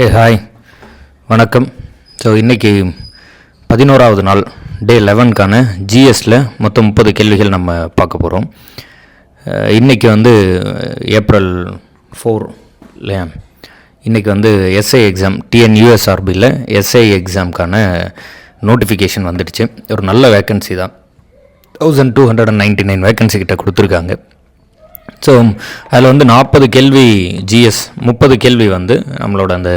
ஏ hi வணக்கம். So இன்றைக்கி பதினோராவது நாள் டே லெவன்க்கான ஜிஎஸில் மொத்தம் முப்பது கேள்விகள் நம்ம பார்க்க போகிறோம் இன்றைக்கி வந்து ஏப்ரல் ஃபோர் இல்லையா? இன்றைக்கி வந்து எஸ்ஐ எக்ஸாம் டிஎன்யூஎஸ்ஆர்பியில் எஸ்ஐ எக்ஸாம்க்கான நோட்டிஃபிகேஷன் வந்துடுச்சு. ஒரு நல்ல வேக்கன்சி தான். Thousand two hundred and ninety nine vacancy கிட்ட கொடுத்துருக்காங்க. ஸோ அதில் வந்து நாற்பது கேள்வி ஜிஎஸ் முப்பது கேள்வி வந்து நம்மளோட அந்த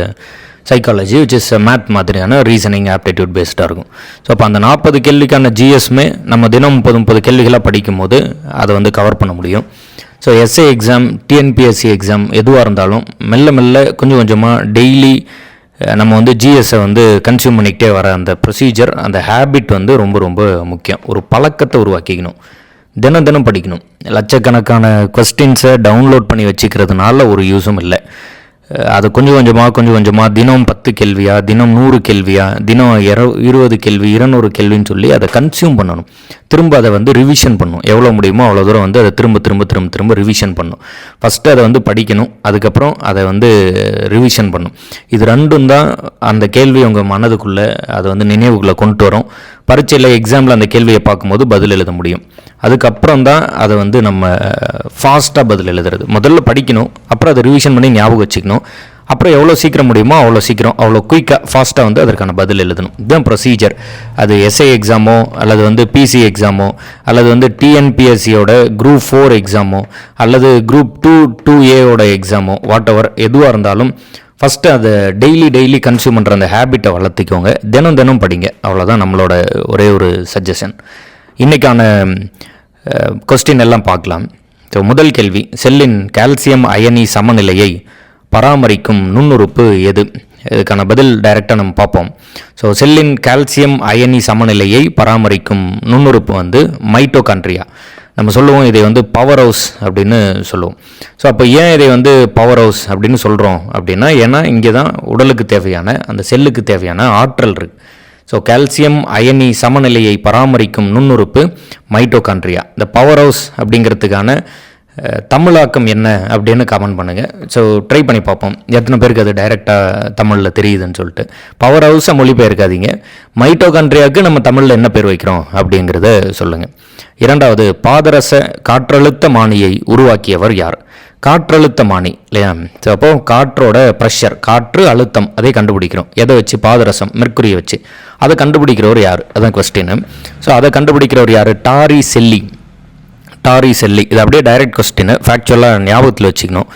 சைக்காலஜி விச் இஸ் மேத் மாதிரியான ரீசனிங் ஆப்டிடியூட் பேஸ்டாக இருக்கும். ஸோ அப்போ அந்த நாற்பது கேள்விக்கான ஜிஎஸ்மே நம்ம தினம் முப்பது முப்பது கேள்விகளாக படிக்கும்போது அதை வந்து கவர் பண்ண முடியும். So SA exam TNPSC exam எதுவாக இருந்தாலும் மெல்ல மெல்ல கொஞ்சம் கொஞ்சமாக டெய்லி நம்ம வந்து ஜிஎஸ்ஸை வந்து கன்சியூம் பண்ணிக்கிட்டே வர அந்த ப்ரொசீஜர் அந்த ஹேபிட் வந்து ரொம்ப ரொம்ப முக்கியம். ஒரு பழக்கத்தை உருவாக்கிக்கணும். தினம் தினம் படிக்கணும். லட்சக்கணக்கான கொஸ்டின்ஸை டவுன்லோட் பண்ணி வச்சுக்கிறதுனால ஒரு யூஸும் இல்லை. அதை அது கொஞ்சம் கொஞ்சமாக கொஞ்சம் கொஞ்சமாக தினம் பத்து கேள்வியா தினம் நூறு கேள்வியா தினம் இர இருபது கேள்வி இருநூறு கேள்வின்னு சொல்லி அதை கன்சியூம் பண்ணணும். திரும்ப அதை வந்து ரிவிஷன் பண்ணும். எவ்வளோ முடியுமோ அவ்வளோ தூரம் வந்து அதை திரும்ப திரும்ப திரும்ப திரும்ப ரிவிஷன் பண்ணும். ஃபஸ்ட்டு அதை வந்து படிக்கணும். அதுக்கப்புறம் அதை வந்து ரிவிஷன் பண்ணும். இது ரெண்டும் தான் அந்த கேள்வி உங்கள் மனதுக்குள்ளே அதை வந்து நினைவுக்குள்ளே கொண்டு வரும். பரீட்சையில் எக்ஸாமில் அந்த கேள்வியை பார்க்கும்போது பதில் எழுத முடியும். அதுக்கப்புறம் தான் அதை வந்து நம்ம ஃபாஸ்ட்டாக பதில் எழுதுறது. முதல்ல படிக்கணும் அப்புறம் அதை ரிவிஷன் பண்ணி ஞாபகம் வச்சுக்கணும். அப்புறம் எவ்வளோ சீக்கிரம் முடியுமோ அவ்வளோ சீக்கிரம் அவ்வளோ குயிக்காக ஃபாஸ்ட்டாக வந்து அதற்கான பதில் எழுதணும். இதுதான் ப்ரொசீஜர் அது எஸ்ஐ எக்ஸாமோ அல்லது வந்து பிசி எக்ஸாமோ அல்லது வந்து டிஎன்பிஎஸ்சியோட குரூப் ஃபோர் எக்ஸாமோ அல்லது குரூப் டூ டூ ஏவோட எக்ஸாமோ வாட் எவர் எதுவாக இருந்தாலும் ஃபஸ்ட்டு அதை டெய்லி டெய்லி கன்சியூம் பண்ணுற அந்த ஹேபிட்டை வளர்த்துக்கோங்க. தினம் தினம் படிங்க. அவ்வளோதான் நம்மளோட ஒரே ஒரு சஜஷன் இன்றைக்கான கொஸ்டின் எல்லாம் பார்க்கலாம். ஸோ முதல் கேள்வி செல்லின் கால்சியம் அயனி சமநிலையை பராமரிக்கும் நுண்ணுறுப்பு எது? இதுக்கான பதில் டைரெக்டாக நம்ம பார்ப்போம். ஸோ செல்லின் கால்சியம் அயனி சமநிலையை பராமரிக்கும் நுண்ணுறுப்பு வந்து மைட்டோகான்ட்ரியா நம்ம சொல்லுவோம் இதை வந்து பவர் ஹவுஸ் அப்படின்னு சொல்லுவோம். ஸோ அப்போ ஏன் இதை வந்து பவர் ஹவுஸ் அப்படின்னு சொல்கிறோம் அப்படின்னா ஏன்னா இங்கே தான் உடலுக்கு தேவையான அந்த செல்லுக்கு தேவையான ஆற்றல் இருக்குது ஸோ கால்சியம் அயனி சமநிலையை பராமரிக்கும் நுண்ணுறுப்பு மைட்டோகான்ட்ரியா இந்த பவர் ஹவுஸ் அப்படிங்கிறதுக்கான தமிழாக்கம் என்ன அப்படின்னு கமெண்ட் பண்ணுங்கள் ஸோ ட்ரை பண்ணி பார்ப்போம். எத்தனை பேருக்கு அது டைரெக்டாக தமிழில் தெரியுதுன்னு சொல்லிட்டு. பவர் ஹவுஸை மொழிபெயர்க்காதீங்க. மைட்டோகான்ட்ரியாவுக்கு நம்ம தமிழில் என்ன பேர் வைக்கிறோம் அப்படிங்கிறத சொல்லுங்கள் இரண்டாவது பாதரச காற்றழுத்த மானியை உருவாக்கியவர் யார்? காற்றழுத்தமானி இல்லையா? ஸோ அப்போ காற்றோட ப்ரெஷர் காற்று அழுத்தம் அதை கண்டுபிடிக்கிறோம். எதை வச்சு? பாதரசம் மெர்க்குரியை வச்சு. அதை கண்டுபிடிக்கிறவர் யார்? அதான் கொஸ்டின் ஸோ அதை கண்டுபிடிக்கிறவர் யார்? டாரி செல்லி டாரி செல்லி இது அப்படியே டைரக்ட் கொஸ்டின் ஃபேக்சுவலாக ஞாபகத்தில் வச்சுக்கணும்.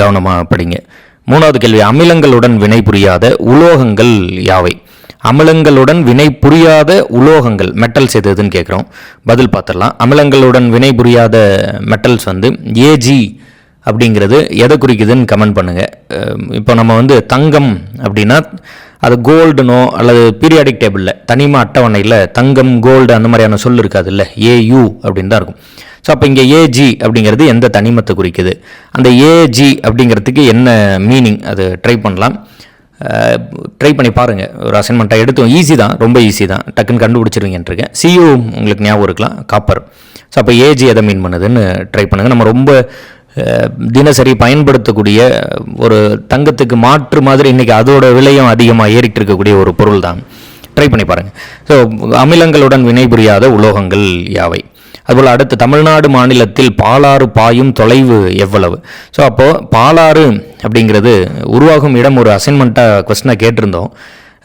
கவனமாக படிங்க. மூணாவது கேள்வி. அமிலங்களுடன் வினை புரியாத உலோகங்கள் யாவை? அமிலங்களுடன் வினை புரியாத உலோகங்கள். மெட்டல்ஸ் எது எதுன்னு கேட்குறோம். பதில் பார்த்துடலாம். அமிலங்களுடன் வினை புரியாத மெட்டல்ஸ் வந்து ஏஜி அப்படிங்கிறது எதை குறிக்குதுன்னு கமெண்ட் பண்ணுங்கள் இப்போ நம்ம வந்து தங்கம் அப்படின்னா அது கோல்டுனோ அல்லது பீரியாடிக் டேபிளில் தனிம அட்டவணையில் தங்கம் கோல்டு அந்த மாதிரியான சொல் இருக்காது இல்லை ஏயு அப்படின்னு தான் இருக்கும். ஸோ அப்போ இங்கே ஏஜி அப்படிங்கிறது எந்த தனிமத்தை குறிக்குது? அந்த ஏஜி அப்படிங்கிறதுக்கு என்ன மீனிங் அது ட்ரை பண்ணலாம். ட்ரை பண்ணி பாருங்கள் ஒரு அசைன்மெண்ட்டாக எடுத்தோம். ஈஸி தான். ரொம்ப ஈஸி தான். டக்குன்னு கண்டுபிடிச்சிருவீங்கன்ட்ருக்கேன் சியூ உங்களுக்கு ஞாபகம் இருக்கலாம். காப்பர் ஸோ அப்போ ஏஜி எதை மீன் பண்ணுதுன்னு ட்ரை பண்ணுங்கள் நம்ம ரொம்ப தினசரி பயன்படுத்தக்கூடிய ஒரு தங்கத்துக்கு மாற்று மாதிரி இன்றைக்கி அதோட விலையும் அதிகமாக ஏறிட்டு இருக்கக்கூடிய ஒரு பொருள் தான் ட்ரை பண்ணி பாருங்கள் ஸோ அமிலங்களுடன் வினைபுரியாத உலோகங்கள் யாவை? அதுபோல் அடுத்து தமிழ்நாடு மாநிலத்தில் பாலாறு பாயும் தொலைவு எவ்வளவு? ஸோ அப்போது பாலாறு அப்படிங்கிறது உருவாகும் இடம் ஒரு அசைன்மெண்ட்டாக கொஸ்டினாக கேட்டிருந்தோம்.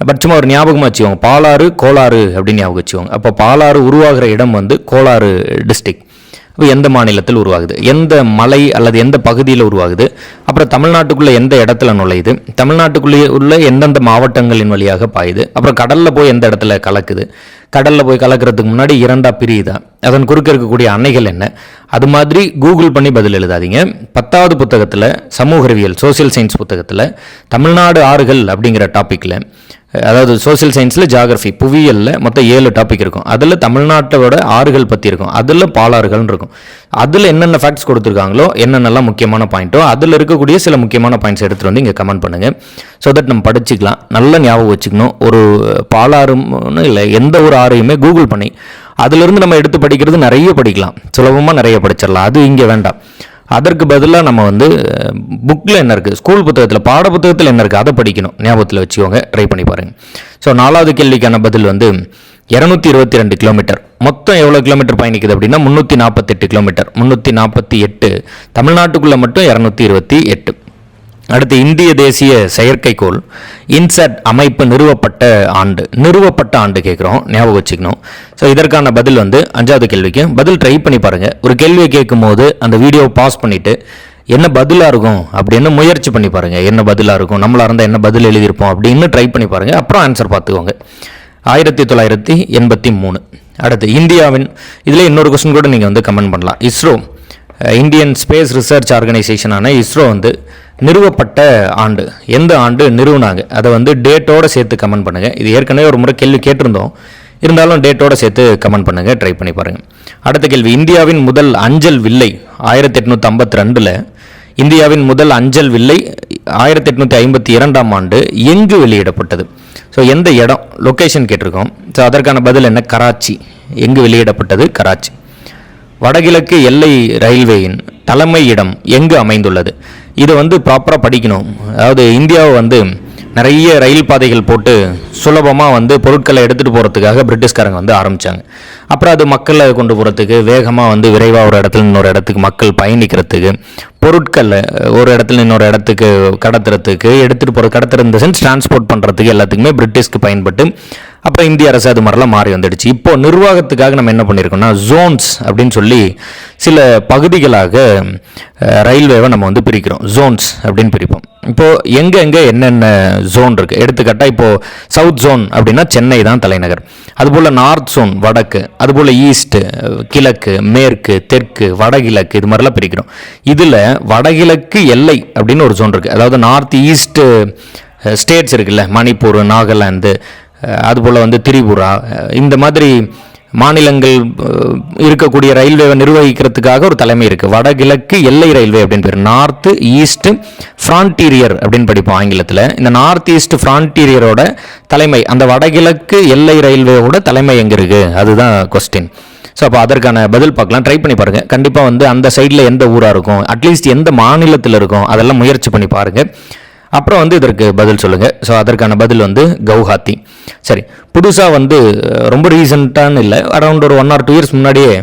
பட் சும்மா ஒரு ஞாபகமாக வச்சுக்கோங்க. பாலாறு கோலாறு அப்படின்னு ஞாபகம் வச்சுக்கோங்க. அப்போ பாலாறு உருவாகிற இடம் வந்து கோலாறு டிஸ்ட்ரிக்ட் அப்போ எந்த மாநிலத்தில் உருவாகுது? எந்த மலை அல்லது எந்த பகுதியில் உருவாகுது? அப்புறம் தமிழ்நாட்டுக்குள்ளே எந்த இடத்துல நுழையுது? தமிழ்நாட்டுக்குள்ளே உள்ள எந்தெந்த மாவட்டங்களின் வழியாக பாயுது? அப்புறம் கடலில் போய் எந்த இடத்துல கலக்குது? கடலில் போய் கலக்கிறதுக்கு முன்னாடி இரண்டாக பிரியுதா அதன் குறுக்க இருக்கக்கூடிய அணைகள் என்ன? அது மாதிரி கூகுள் பண்ணி பதில் எழுதாதீங்க. பத்தாவது புத்தகத்தில் சமூக அறிவியல் சோசியல் சயின்ஸ் புத்தகத்தில் தமிழ்நாடு ஆறுகள் அப்படிங்கிற டாப்பிக்கில் அதாவது சோஷியல் சயின்ஸில் ஜாகிரஃபி புவியியலில் மொத்தம் ஏழு டாபிக் இருக்கும். அதில் தமிழ்நாட்டோட ஆறுகள் பற்றி இருக்கும். அதில் பாலாறுகள்னு இருக்கும். அதில் என்னென்ன ஃபேக்ட்ஸ் கொடுத்துருக்காங்களோ என்னென்னலாம் முக்கியமான பாயிண்ட்டோ அதில் இருக்கக்கூடிய சில முக்கியமான பாயிண்ட்ஸ் எடுத்துகிட்டு வந்து இங்கே கமெண்ட் பண்ணுங்கள் ஸோ தட் நம்ம படிச்சுக்கலாம். நல்ல ஞாபகம் வச்சுக்கணும். ஒரு பாலாறுன்னு இல்லை எந்த ஒரு ஆறையுமே கூகுள் பண்ணி அதிலிருந்து நம்ம எடுத்து படிக்கிறது நிறைய படிக்கலாம். சுலபமாக நிறைய படிச்சிடலாம். அது இங்கே வேண்டாம். அதற்கு பதிலாக நம்ம வந்து புக்கில் என்ன இருக்குது ஸ்கூல் புத்தகத்தில் பாட புத்தகத்தில் என்ன இருக்குது அதை படிக்கணும். ஞாபகத்தில் வச்சுக்கோங்க. ட்ரை பண்ணி பாருங்கள் ஸோ நாலாவது கேள்விக்கான பதில் வந்து இரநூத்தி இருபத்தி ரெண்டு கிலோமீட்டர் மொத்தம் எவ்வளோ கிலோமீட்டர் பயணிக்குது அப்படின்னா முந்நூற்றி நாற்பத்தெட்டு கிலோமீட்டர் முந்நூற்றி நாற்பத்தி எட்டு. தமிழ்நாட்டுக்குள்ளே மட்டும் இரநூத்தி இருபத்தி எட்டு. அடுத்து இந்திய தேசிய செயற்கைக்கோள் இன்சட் அமைப்பு நிறுவப்பட்ட ஆண்டு நிறுவப்பட்ட ஆண்டு கேட்குறோம் ஞாபகம் வச்சுக்கணும். ஸோ இதற்கான பதில் வந்து அஞ்சாவது கேள்விக்கு பதில் ட்ரை பண்ணி பாருங்கள் ஒரு கேள்வியை கேட்கும்போது அந்த வீடியோவை பாஸ் பண்ணிவிட்டு என்ன பதிலாக இருக்கும் அப்படின்னு முயற்சி பண்ணி பாருங்கள் என்ன பதிலாக இருக்கும் நம்மளாக இருந்தால் என்ன பதில் எழுதியிருப்போம் அப்படின்னு ட்ரை பண்ணி பாருங்கள் அப்புறம் ஆன்சர் பார்த்துக்கோங்க. ஆயிரத்தி தொள்ளாயிரத்தி எண்பத்தி மூணு. அடுத்து இந்தியாவின் இதில் இன்னொரு கொஸ்டின் கூட நீங்கள் வந்து கமெண்ட் பண்ணலாம். இஸ்ரோ இந்தியன் ஸ்பேஸ் ரிசர்ச் ஆர்கனைசேஷனான இஸ்ரோ வந்து நிறுவப்பட்ட ஆண்டு. எந்த ஆண்டு நிறுவனாங்க? அதை வந்து டேட்டோட சேர்த்து கமெண்ட் பண்ணுங்கள் இது ஏற்கனவே ஒரு முறை கேள்வி கேட்டிருந்தோம். இருந்தாலும் டேட்டோட சேர்த்து கமெண்ட் பண்ணுங்கள் ட்ரை பண்ணி பாருங்கள் அடுத்த கேள்வி இந்தியாவின் முதல் அஞ்சல் வில்லை ஆயிரத்தி எட்நூற்றி ஐம்பத்தி ரெண்டில் இந்தியாவின் முதல் அஞ்சல் வில்லை ஆயிரத்தி எட்நூற்றி ஐம்பத்தி இரண்டாம் ஆண்டு எங்கு வெளியிடப்பட்டது? ஸோ எந்த இடம்? லொக்கேஷன் கேட்டிருக்கோம். ஸோ அதற்கான பதில் என்ன? கராச்சி. எங்கு வெளியிடப்பட்டது? கராச்சி. வடகிழக்கு எல்லை ரயில்வேயின் தலைமை இடம் எங்கு அமைந்துள்ளது? இதை வந்து ப்ராப்பராக படிக்கணும். அதாவது இந்தியாவை வந்து நிறைய ரயில் பாதைகள் போட்டு சுலபமாக வந்து பொருட்களை எடுத்துகிட்டு போகிறதுக்காக பிரிட்டிஷ்காரங்க வந்து ஆரம்பித்தாங்க அப்புறம் அது மக்களை கொண்டு போகிறதுக்கு வேகமாக வந்து விரைவாக ஒரு இடத்துல இன்னொரு இடத்துக்கு மக்கள் பயணிக்கிறதுக்கு பொருட்களை ஒரு இடத்துல இன்னொரு இடத்துக்கு கடத்துறதுக்கு எடுத்துகிட்டு போகிற கடத்துற இந்த சென்ஸ் டிரான்ஸ்போர்ட் பண்ணுறதுக்கு எல்லாத்துக்குமே பிரிட்டிஷ்க்கு பயன்பட்டு அப்போ இந்திய அரசு அது மாதிரிலாம் மாறி வந்துடுச்சு. இப்போ நிர்வாகத்துக்காக நம்ம என்ன பண்ணியிருக்கோம்னா ஜோன்ஸ் அப்படின்னு சொல்லி சில பகுதிகளாக ரயில்வேவை நம்ம வந்து பிரிக்கிறோம். ஜோன்ஸ் அப்படின்னு பிரிப்போம். இப்போது எங்கே எங்கே என்னென்ன ஜோன் இருக்குது எடுத்துக்காட்டால் இப்போது சவுத் ஜோன் அப்படின்னா சென்னை தான் தலைநகர். அதுபோல் நார்த் ஜோன் வடக்கு அதுபோல் ஈஸ்ட்டு கிழக்கு மேற்கு தெற்கு வடகிழக்கு இது மாதிரிலாம் பிரிக்கிறோம். இதில் வடகிழக்கு எல்லை அப்படின்னு ஒரு ஜோன் இருக்குது அதாவது நார்த் ஈஸ்ட்டு ஸ்டேட்ஸ் இருக்குல்ல மணிப்பூர் நாகாலாந்து அதுபோல் வந்து திரிபுரா. இந்த மாதிரி மாநிலங்கள் இருக்கக்கூடிய ரயில்வேவை நிர்வகிக்கிறதுக்காக ஒரு தலைமை இருக்குது வடகிழக்கு எல்லை ரயில்வே அப்படின்னு பேர். நார்த்து ஈஸ்ட் ஃப்ரான்டீரியர் அப்படின்னு படிப்போம் ஆங்கிலத்தில். இந்த நார்த் ஈஸ்ட் ஃப்ரான்டீரியரோட தலைமை அந்த வடகிழக்கு எல்லை ரயில்வேவோட தலைமை எங்கே இருக்குது அதுதான் கொஸ்டின் ஸோ அப்போ அதற்கான பதில் பார்க்கலாம். ட்ரை பண்ணி பாருங்கள் கண்டிப்பாக வந்து அந்த சைடில் எந்த ஊராக இருக்கும்? அட்லீஸ்ட் எந்த மாநிலத்தில் இருக்கும்? அதெல்லாம் முயற்சி பண்ணி பாருங்கள் அப்புறம் வந்து இதற்கு பதில் சொல்லுங்கள் ஸோ அதற்கான பதில் வந்து கவுஹாத்தி சரி புதுசாக வந்து ரொம்ப ரீசெண்டான்னு இல்லை. அரௌண்ட் ஒரு ஒன் ஆர் டூ இயர்ஸ் முன்னாடியே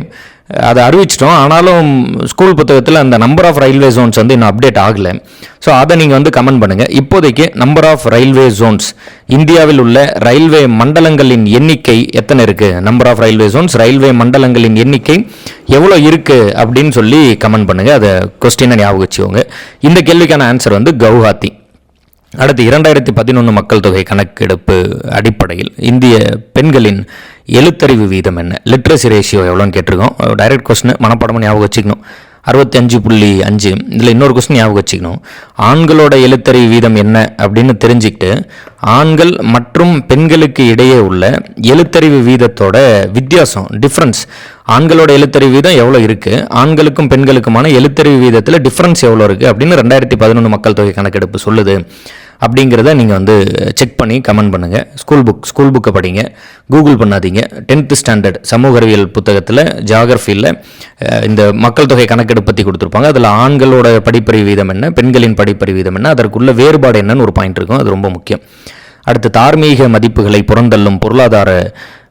அதை அறிவிச்சிட்டோம். ஆனாலும் ஸ்கூல் புத்தகத்தில் அந்த நம்பர் ஆஃப் ரயில்வே ஜோன்ஸ் வந்து இன்னும் அப்டேட் ஆகலை. ஸோ அதை நீங்கள் வந்து கமெண்ட் பண்ணுங்கள் இப்போதைக்கு நம்பர் ஆஃப் ரயில்வே ஜோன்ஸ் இந்தியாவில் உள்ள ரயில்வே மண்டலங்களின் எண்ணிக்கை எத்தனை இருக்குது number of railway zones railway மண்டலங்களின் எண்ணிக்கை எவ்வளோ இருக்குது அப்படின்னு சொல்லி கமெண்ட் பண்ணுங்கள் அதை கொஸ்டினை ஞாபகம் வச்சுக்கோங்க. இந்த கேள்விக்கான ஆன்சர் வந்து கவுஹாத்தி அடுத்து இரண்டாயிரத்தி பதினொன்று மக்கள் தொகை கணக்கெடுப்பு அடிப்படையில் இந்திய பெண்களின் எழுத்தறிவு வீதம் என்ன? லிட்ரஸி ரேஷியோ எவ்வளோன்னு கேட்டிருக்கோம். டைரக்ட் கொஸ்டின் மனப்பாடமாக ஞாபகம் வச்சுக்கணும். அறுபத்தி அஞ்சு புள்ளி அஞ்சு. இதில் இன்னொரு கொஸ்டின் ஞாபகம் வச்சுக்கணும். ஆண்களோட எழுத்தறிவு வீதம் என்ன அப்படின்னு தெரிஞ்சுக்கிட்டு ஆண்கள் மற்றும் பெண்களுக்கு இடையே உள்ள எழுத்தறிவு வீதத்தோட வித்தியாசம் டிஃப்ரென்ஸ் ஆண்களோட எழுத்தறிவு வீதம் எவ்வளோ இருக்குது ஆண்களுக்கும் பெண்களுக்குமான எழுத்தறிவு வீதத்தில் டிஃப்ரென்ஸ் எவ்வளோ இருக்குது அப்படின்னு ரெண்டாயிரத்தி பதினொன்று மக்கள் தொகை கணக்கெடுப்பு சொல்லுது. அப்படிங்கிறத நீங்கள் வந்து செக் பண்ணி கமெண்ட் பண்ணுங்கள் ஸ்கூல் புக் ஸ்கூல் புக்கை படிங்க. கூகுள் பண்ணாதீங்க. டென்த்து ஸ்டாண்டர்ட் சமூக அறிவியல் புத்தகத்தில் ஜாகிரஃபியில் இந்த மக்கள் தொகை கணக்கெடுப்பு பற்றி கொடுத்துருப்பாங்க. அதில் ஆண்களோட படிப்பறிவு வீதம் என்ன பெண்களின் படிப்பறிவு வீதம் என்ன அதற்குள்ள வேறுபாடு என்னன்னு ஒரு பாயிண்ட் இருக்கும். அது ரொம்ப முக்கியம். அடுத்து தார்மீக மதிப்புகளை புறந்தள்ளும் பொருளாதார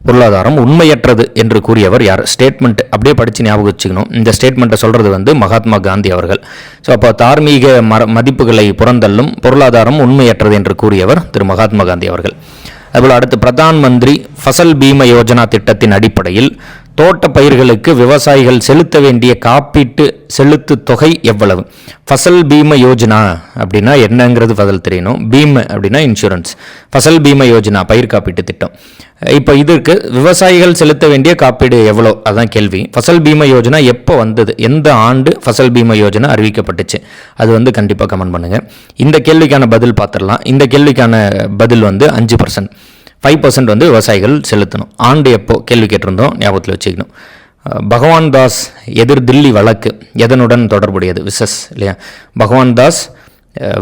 பொருளாதாரம் உண்மையற்றது என்று கூறியவர் யார்? ஸ்டேட்மெண்ட் அப்படியே படித்து ஞாபகம் வச்சுக்கணும். இந்த ஸ்டேட்மெண்ட்டை சொல்கிறது வந்து மகாத்மா காந்தி அவர்கள். ஸோ அப்போ தார்மீக மர மதிப்புகளை புறந்தள்ளும் பொருளாதாரம் உண்மையற்றது என்று கூறியவர் திரு மகாத்மா காந்தி அவர்கள். அதுபோல் அடுத்து பிரதான் மந்திரி ஃபசல் பீம யோஜனா திட்டத்தின் அடிப்படையில் தோட்ட பயிர்களுக்கு விவசாயிகள் செலுத்த வேண்டிய காப்பீட்டு செலுத்து தொகை எவ்வளவு? ஃபசல் பீம யோஜனா அப்படின்னா என்னங்கிறது பதில் தெரியணும். பீம் அப்படின்னா இன்சூரன்ஸ் ஃபசல் பீம யோஜனா பயிர் காப்பீட்டு திட்டம். இப்போ இதற்கு விவசாயிகள் செலுத்த வேண்டிய காப்பீடு எவ்வளோ அதான் கேள்வி. ஃபசல் பீம யோஜனா எப்போ வந்தது? எந்த ஆண்டு ஃபசல் பீம யோஜனா அறிவிக்கப்பட்டுச்சு? அது வந்து கண்டிப்பாக கமெண்ட் பண்ணுங்கள் இந்த கேள்விக்கான பதில் பார்த்துடலாம். இந்த கேள்விக்கான பதில் வந்து அஞ்சு பர்சன்ட் ஃபைவ் பர்சன்ட் வந்து விவசாயிகள் செலுத்தணும். ஆண்டு எப்போ? கேள்வி கேட்டிருந்தோம் ஞாபகத்தில் வச்சுக்கணும். பகவான் தாஸ் எதிர் தில்லி வழக்கு எதனுடன் தொடர்புடையது? விசஸ் இல்லையா? பகவான் தாஸ்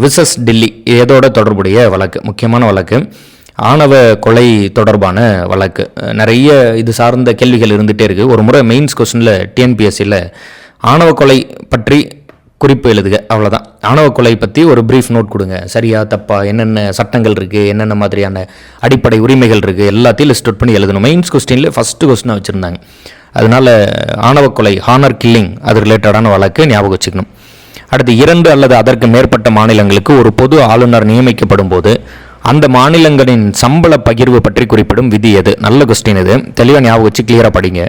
விசஸ் டில்லி எதோட தொடர்புடைய வழக்கு? முக்கியமான வழக்கு. ஆணவ கொலை தொடர்பான வழக்கு. நிறைய இது சார்ந்த கேள்விகள் இருந்துகிட்டே இருக்குது ஒரு முறை மெயின்ஸ் கொஸ்டினில் டிஎன்பிஎஸ்சியில் ஆணவ கொலை பற்றி குறிப்பு எழுதுக அவ்வளோதான் ஆணவ கொலை பற்றி ஒரு ப்ரீஃப் நோட் கொடுங்க. சரியா தப்பா என்னென்ன சட்டங்கள் இருக்குது என்னென்ன மாதிரியான அடிப்படை உரிமைகள் இருக்குது எல்லாத்தையும் லிஸ்ட் அவுட் பண்ணி எழுதணும். மெயின்ஸ் கொஸ்டினில் ஃபஸ்ட்டு கொஸ்டினாக வச்சுருந்தாங்க. அதனால் ஆணவ கொலை ஹானர் கில்லிங் அது ரிலேட்டடான வழக்கு ஞாபகம் வச்சுக்கணும். அடுத்து இரண்டு அல்லது அதற்கு மேற்பட்ட மாநிலங்களுக்கு ஒரு பொது ஆளுநர் நியமிக்கப்படும் போது அந்த மாநிலங்களின் சம்பள பகிர்வு பற்றி குறிப்பிடும் விதி எது? நல்ல கொஸ்டின் இது. தெளிவாக ஞாபகம் வச்சு கிளியராக படிங்க.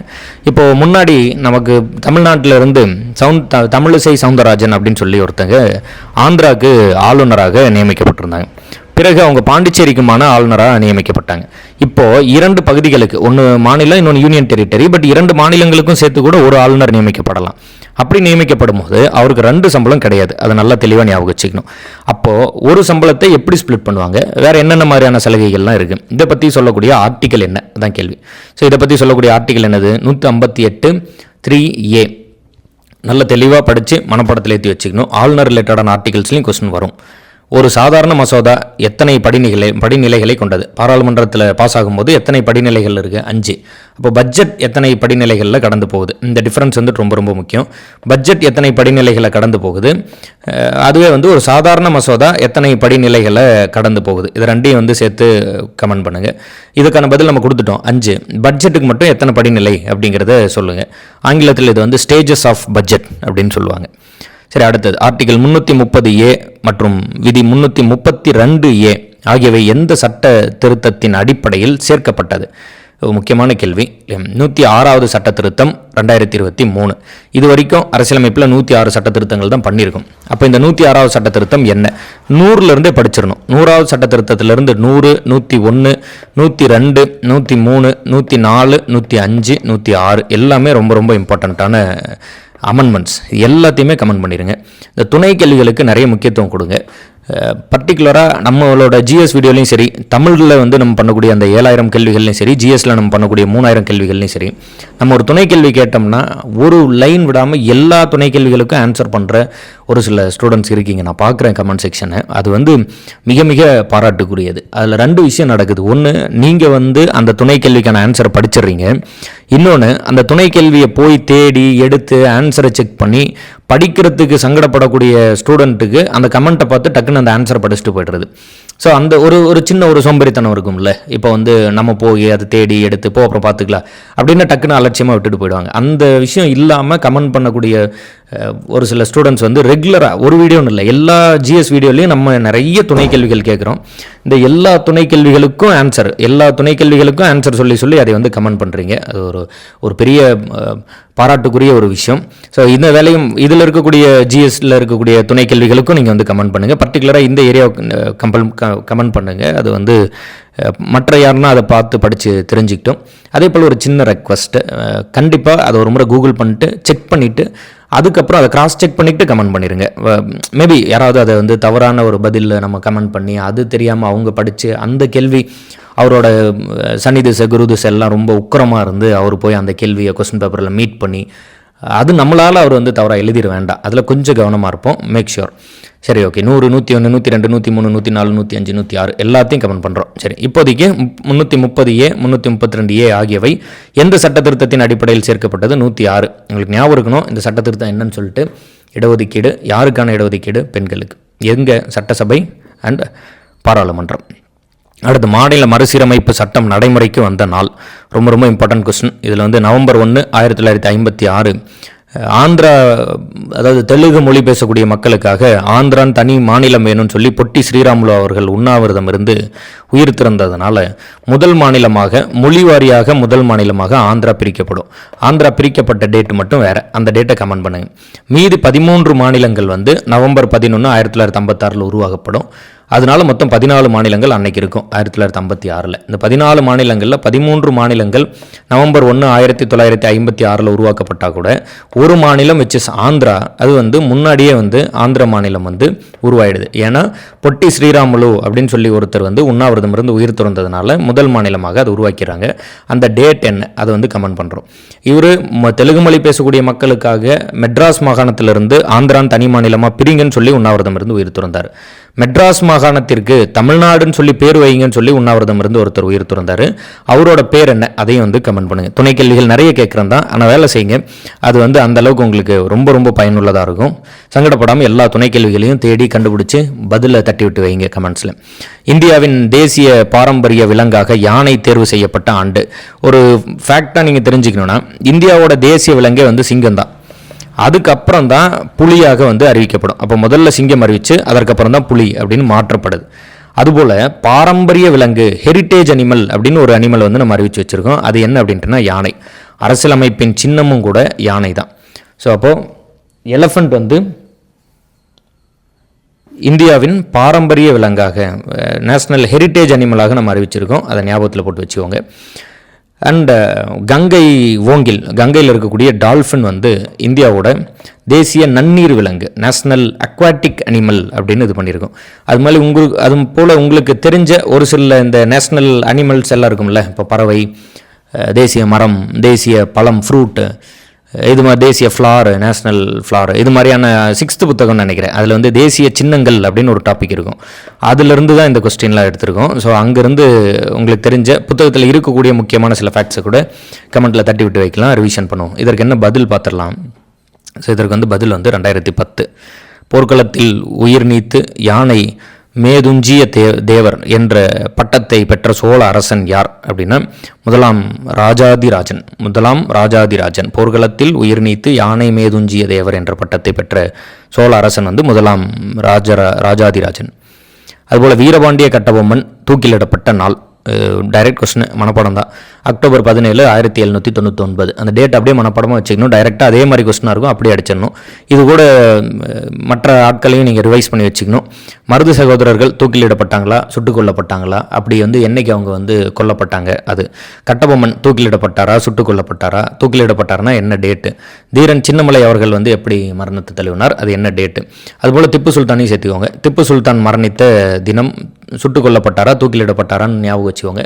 இப்போது முன்னாடி நமக்கு தமிழ்நாட்டில் இருந்து சவுண்ட் தமிழிசை சவுந்தரராஜன் அப்படின்னு சொல்லி ஒருத்தங்க ஆந்திராவுக்கு ஆளுநராக நியமிக்கப்பட்டிருந்தாங்க. பிறகு அவங்க பாண்டிச்சேரிக்குமான ஆளுநராக நியமிக்கப்பட்டாங்க. இப்போது இரண்டு பகுதிகளுக்கு ஒன்று மாநிலம் இன்னொன்று யூனியன் டெரிட்டரி பட் இரண்டு மாநிலங்களுக்கும் சேர்த்து கூட ஒரு ஆளுநர் நியமிக்கப்படலாம். அப்படி நியமிக்கப்படும் போது அவருக்கு ரெண்டு சம்பளம் கிடையாது. அதை நல்லா தெளிவாக ஞாபகம் வச்சுக்கணும். அப்போது ஒரு சம்பளத்தை எப்படி ஸ்ப்ளிட் பண்ணுவாங்க? வேறு என்னென்ன மாதிரியான சலுகைகள்லாம் இருக்குது இதை பற்றி சொல்லக்கூடிய ஆர்டிக்கல் என்ன? அதான் கேள்வி. ஸோ இதை பற்றி சொல்லக்கூடிய ஆர்டிக்கல் என்னது? நூற்றி ஐம்பத்தி எட்டு த்ரீ ஏ நல்ல தெளிவாக படித்து மனப்படத்தில் ஏற்றி வச்சுக்கணும். ஆளுநர் ரிலேட்டடான ஆர்டிகல்ஸ்லையும் கொஸ்டின் வரும். ஒரு சாதாரண மசோதா எத்தனை படிநிலை படிநிலைகளை கொண்டது? பாராளுமன்றத்தில் பாஸ் ஆகும்போது எத்தனை படிநிலைகள் இருக்குது அஞ்சு. அப்போ பட்ஜெட் எத்தனை படிநிலைகளில் கடந்து போகுது? இந்த டிஃப்ரென்ஸ் வந்து ரொம்ப ரொம்ப முக்கியம். பட்ஜெட் எத்தனை படிநிலைகளை கடந்து போகுது? அதுவே வந்து ஒரு சாதாரண மசோதா எத்தனை படிநிலைகளை கடந்து போகுது? இது ரெண்டையும் வந்து சேர்த்து கமெண்ட் பண்ணுங்கள் இதுக்கான பதில் நம்ம கொடுத்துட்டோம். அஞ்சு. பட்ஜெட்டுக்கு மட்டும் எத்தனை படிநிலை அப்படிங்கிறத சொல்லுங்கள் ஆங்கிலத்தில் இது வந்து ஸ்டேஜஸ் ஆஃப் பட்ஜெட் அப்படின்னு சொல்லுவாங்க. சரி அடுத்தது. ஆர்டிகல் முந்நூற்றி முப்பது ஏ மற்றும் விதி முன்னூற்றி முப்பத்தி ரெண்டு ஏ ஆகியவை எந்த சட்ட திருத்தத்தின் அடிப்படையில் சேர்க்கப்பட்டது? முக்கியமான கேள்வி. நூற்றி ஆறாவது சட்ட திருத்தம் ரெண்டாயிரத்தி இருபத்தி மூணு. இது வரைக்கும் அரசியலமைப்பில் நூற்றி ஆறு சட்ட திருத்தங்கள் தான் பண்ணியிருக்கும். அப்போ இந்த நூற்றி ஆறாவது சட்ட திருத்தம் என்ன? நூறுலேருந்தே படிச்சிடணும். நூறாவது சட்ட திருத்தத்திலிருந்து நூறு நூற்றி ஒன்று நூற்றி ரெண்டு நூற்றி மூணு நூற்றி நாலு நூற்றி அஞ்சு நூற்றி ஆறு. எல்லாமே ரொம்ப ரொம்ப இம்பார்ட்டண்ட்டான அமெண்ட்மெண்ட்ஸ் எல்லாத்தையுமே கமெண்ட் பண்ணிடுங்க இந்த துணை கேள்விகளுக்கு நிறைய முக்கியத்துவம் கொடுங்க. பர்டிகுலராக நம்மளோட ஜிஎஸ் வீடியோலையும் சரி தமிழில் வந்து நம்ம பண்ணக்கூடிய அந்த ஏழாயிரம் கேள்விகள்லையும் சரி ஜிஎஸ்ல நம்ம பண்ணக்கூடிய மூணாயிரம் கேள்விகள்லையும் சரி நம்ம ஒரு துணை கேள்வி கேட்டோம்னா ஒரு லைன் விடாமல் எல்லா துணை கேள்விகளுக்கும் ஆன்சர் பண்ணுற ஒரு சில ஸ்டூடெண்ட்ஸ் இருக்கீங்க. நான் பார்க்குறேன் கமெண்ட் செக்ஷனை அது வந்து மிக மிக பாராட்டுக்குரியது. அதில் ரெண்டு விஷயம் நடக்குது. ஒன்று நீங்கள் வந்து அந்த துணை கேள்விக்கான ஆன்சரை படிச்சிடுறீங்க. இன்னொன்று அந்த துணை கேள்வியை போய் தேடி எடுத்து ஆன்சரை செக் பண்ணி படிக்கிறதுக்கு சங்கடப்படக்கூடிய ஸ்டூடெண்ட்டுக்கு அந்த கமெண்ட்டை பார்த்து டக்குன்னு அந்த ஆன்சரை படிச்சுட்டு போய்டுறது. ஸோ அந்த ஒரு ஒரு சின்ன ஒரு சோம்பேறித்தனம் இருக்கும்ல. இப்போ வந்து நம்ம போய் அதை தேடி எடுத்து போ அப்புறம் பார்த்துக்கலாம். அப்படின்னு டக்குன்னு அலட்சியமாக விட்டுட்டு போயிடுவாங்க. அந்த விஷயம் இல்லாமல் கமெண்ட் பண்ணக்கூடிய ஒரு சில ஸ்டூடெண்ட்ஸ் வந்து ரெகுலராக ஒரு வீடியோன்னு இல்லை எல்லா ஜிஎஸ் வீடியோலையும் நம்ம நிறைய துணை கேள்விகள் கேட்குறோம். இந்த எல்லா துணை கேள்விகளுக்கும் ஆன்சர் எல்லா துணை கேள்விகளுக்கும் ஆன்சர் சொல்லி சொல்லி அதை வந்து கமெண்ட் பண்ணுறீங்க அது ஒரு ஒரு பெரிய பாராட்டுக்குரிய ஒரு விஷயம். ஸோ இந்த வேலையும் இதில் இருக்கக்கூடிய ஜிஎஸ்டியில் இருக்கக்கூடிய துணை கேள்விகளுக்கும் நீங்கள் வந்து கமெண்ட் பண்ணுங்கள் பர்டிகுலராக இந்த ஏரியா கம்பல் கமெண்ட் பண்ணுங்கள் அது வந்து மற்ற யாருன்னா அதை பார்த்து படித்து தெரிஞ்சுக்கிட்டோம். அதே போல் ஒரு சின்ன ரெக்வஸ்ட்டு கண்டிப்பாக அதை ஒரு முறை கூகுள் பண்ணிட்டு செக் பண்ணிவிட்டு அதுக்கப்புறம் அதை கிராஸ் செக் பண்ணிவிட்டு கமெண்ட் பண்ணிடுங்க மேபி யாராவது அதை வந்து தவறான ஒரு பதிலில் நம்ம கமெண்ட் பண்ணி அது தெரியாமல் அவங்க படித்து அந்த கேள்வி அவரோட அஹ், சனி திசை குரு திசை எல்லாம் ரொம்ப உக்கிரமாக இருந்து அவர் போய் அந்த கேள்வியை கொஸ்டின் பேப்பரில் மீட் பண்ணி அது நம்மளால் அவர் வந்து தவறாக எழுதிட வேண்டாம். அதில் கொஞ்சம் கவனமாக இருப்போம். மேக் ஷுர் சரி ஓகே நூறு நூற்றி ஒன்று நூற்றி ரெண்டு நூற்றி மூணு நூற்றி நாலு நூற்றி அஞ்சு நூற்றி ஆறு எல்லாத்தையும் கமெண்ட் பண்ணுறோம் சரி இப்போதைக்கு முந்நூற்றி முப்பது ஏ முந்நூற்றி முப்பத்தி ரெண்டு ஏ ஆகியவை எந்த சட்ட திருத்தத்தின் அடிப்படையில் சேர்க்கப்பட்டது? நூற்றி ஆறு. உங்களுக்கு ஞாபகம் இருக்கணும் இந்த சட்ட திருத்தம் என்னன்னு சொல்லிட்டு இடஒதுக்கீடு யாருக்கான இடஒதுக்கீடு? பெண்களுக்கு. எங்கே சட்டசபை அண்ட் பாராளுமன்றம். அடுத்து மாநில மறுசீரமைப்பு சட்டம் நடைமுறைக்கு வந்த நாள். ரொம்ப ரொம்ப இம்பார்ட்டன்ட் கொஸ்டின் இதில் வந்து நவம்பர் ஒன்று ஆயிரத்தி தொள்ளாயிரத்தி ஐம்பத்தி ஆறு. ஆந்திரா அதாவது தெலுங்கு மொழி பேசக்கூடிய மக்களுக்காக ஆந்திரான் தனி மாநிலம் வேணும்னு சொல்லி பொட்டி ஸ்ரீராமுலு அவர்கள் உண்ணாவிரதம் இருந்து உயிர் திறந்ததுனால முதல் மாநிலமாக மொழி வாரியாக முதல் மாநிலமாக ஆந்திரா பிரிக்கப்படும். ஆந்திரா பிரிக்கப்பட்ட டேட் மட்டும் வேற. அந்த டேட்டை கமெண்ட் பண்ணுங்க. மீதி பதிமூன்று மாநிலங்கள் வந்து நவம்பர் பதினொன்று ஆயிரத்தி தொள்ளாயிரத்தி ஐம்பத்தாறில் உருவாக்கப்படும் அதனால மொத்தம் பதினாலு மாநிலங்கள் அன்னைக்கு இருக்கும் ஆயிரத்தி தொள்ளாயிரத்தி ஐம்பத்தி ஆறில். இந்த பதினாலு மாநிலங்களில் பதிமூன்று மாநிலங்கள் நவம்பர் ஒன்று ஆயிரத்தி தொள்ளாயிரத்தி ஐம்பத்தி ஆறில் உருவாக்கப்பட்டால் கூட ஒரு மாநிலம் விச் இஸ் ஆந்திரா அது வந்து முன்னாடியே வந்து ஆந்திர மாநிலம் வந்து உருவாயிடுது. ஏன்னா பொட்டி ஸ்ரீராமுலு அப்படின்னு சொல்லி ஒருத்தர் வந்து உண்ணாவிரதம் இருந்து உயிர் துறந்ததுனால முதல் மாநிலமாக அது உருவாக்கிறாங்க. அந்த டேட் என்ன அதை வந்து கமெண்ட் பண்ணுறோம் இவர் தெலுங்கு மொழி பேசக்கூடிய மக்களுக்காக மெட்ராஸ் மாகாணத்திலிருந்து ஆந்திரான் தனி மாநிலமாக பிரிங்கன்னு சொல்லி உண்ணாவிரதம் இருந்து உயிர் துறந்தார். மெட்ராஸ் மாகாணத்திற்கு தமிழ்நாடுன்னு சொல்லி பேர் வைங்கன்னு சொல்லி உண்ணாவிரதம் இருந்து ஒருத்தர் உயிர் துறந்தார். அவரோட பேர் என்ன? அதையும் வந்து கமெண்ட் பண்ணுங்கள் துணை கேள்விகள் நிறைய கேட்குறேன் தான் ஆனால் வேலை செய்யுங்க. அது வந்து அந்த அளவுக்கு உங்களுக்கு ரொம்ப ரொம்ப பயனுள்ளதாக இருக்கும். சங்கடப்படாமல் எல்லா துணை கேள்விகளையும் தேடி கண்டுபிடிச்சு பதிலை தட்டி விட்டு வைங்க கமெண்ட்ஸில் இந்தியாவின் தேசிய பாரம்பரிய விலங்காக யானை தேர்வு செய்யப்பட்ட ஆண்டு. ஒரு ஃபேக்டாக நீங்கள் தெரிஞ்சுக்கணுன்னா இந்தியாவோட தேசிய விலங்கே வந்து சிங்கம் தான் அதுக்கப்புறம் தான் புலியாக வந்து அறிவிக்கப்படும். அப்போ முதல்ல சிங்கம் அறிவிச்சு அதற்கப்புறம் தான் புலி அப்படின்னு மாற்றப்படுது. அதுபோல் பாரம்பரிய விலங்கு ஹெரிட்டேஜ் அனிமல் அப்படின்னு ஒரு அனிமல் வந்து நம்ம அறிவிச்சு வச்சுருக்கோம். அது என்ன அப்படின்ட்டுனா யானை. அரசியலமைப்பின் சின்னமும் கூட யானை தான் ஸோ அப்போது எலஃபண்ட் வந்து இந்தியாவின் பாரம்பரிய விலங்காக நேஷ்னல் ஹெரிட்டேஜ் அனிமலாக நம்ம அறிவிச்சிருக்கோம். அதை ஞாபகத்தில் போட்டு வச்சுக்கோங்க. அண்ட் uh, கங்கை ஓங்கில் கங்கையில் இருக்கக்கூடிய டால்ஃபின் வந்து இந்தியாவோட தேசிய நன்னீர் விலங்கு நேஷ்னல் அக்வாட்டிக் அனிமல் அப்படின்னு இது பண்ணியிருக்கோம். அது மாதிரி உங்களுக்கு அது போல் உங்களுக்கு தெரிஞ்ச ஒரு சில இந்த நேஷ்னல் அனிமல்ஸ் எல்லாம் இருக்கும்ல இப்போ பறவை தேசிய மரம் தேசிய பழம் ஃப்ரூட்டு இது மாதிரி தேசிய ஃப்ளார் நேஷ்னல் ஃப்ளார் இது மாதிரியான சிக்ஸ்த்து புத்தகம்னு நினைக்கிறேன். அதில் வந்து தேசிய சின்னங்கள் அப்படின்னு ஒரு டாபிக் இருக்கும். அதிலிருந்து தான் இந்த கொஸ்டின்லாம் எடுத்திருக்கோம். ஸோ அங்கேருந்து உங்களுக்கு தெரிஞ்ச புத்தகத்தில் இருக்கக்கூடிய முக்கியமான சில ஃபேக்ட்ஸை கூட கமெண்ட்டில் தட்டி விட்டு வைக்கலாம் ரிவிஷன் பண்ணுவோம். இதற்கு என்ன பதில் பார்த்துடலாம்? ஸோ இதற்கு வந்து பதில் வந்து ரெண்டாயிரத்தி பத்து. போர்க்களத்தில் உயிர் நீத்து யானை மேதுஞ்சிய தே தேவர் என்ற பட்டத்தை பெற்ற சோழ அரசன் யார் அப்படின்னா முதலாம் ராஜாதிராஜன். முதலாம் ராஜாதிராஜன். போர்க்களத்தில் உயிர் நீத்து யானை மேதுஞ்சிய தேவர் என்ற பட்டத்தை பெற்ற சோழ அரசன் வந்து முதலாம் ராஜரா ராஜாதிராஜன். அதுபோல் வீரபாண்டிய கட்டபொம்மன் தூக்கிலிடப்பட்ட நாள். டைரக்ட் கொஸ்டின் மனப்பாடம் தான். அக்டோபர் பதினேழு ஆயிரத்தி எழுநூற்றி தொண்ணூற்றி ஒன்பது அந்த டேட் அப்படியே மனப்பாடமாக வச்சுக்கணும். டைரெக்டாக அதே மாதிரி கொஸ்டினாக இருக்கும். அப்படியே அடிச்சிடணும். இது கூட மற்ற ஆட்களையும் நீங்கள் ரிவைஸ் பண்ணி வச்சுக்கணும். மருது சகோதரர்கள் தூக்கிலிடப்பட்டாங்களா? சுட்டுக் கொல்லப்பட்டாங்களா அப்படி வந்து என்னைக்கு அவங்க வந்து கொல்லப்பட்டாங்க? அது கட்டபொம்மன் தூக்கிலிடப்பட்டாரா? சுட்டுக் கொல்லப்பட்டாரா தூக்கிலிடப்பட்டார்னா என்ன டேட்டு தீரன் சின்னமலை அவர்கள் வந்து எப்படி மரணத்தை தழுவினார்? அது என்ன டேட்டு அதுபோல் திப்பு சுல்தானையும் சேர்த்துக்கோங்க. திப்பு சுல்தான் மரணித்த தினம் சுட்டுக் கொல்லப்பட்டாரா தூக்கிலிடப்பட்டாரான்னு ஞாபகம் வச்சுக்கோங்க.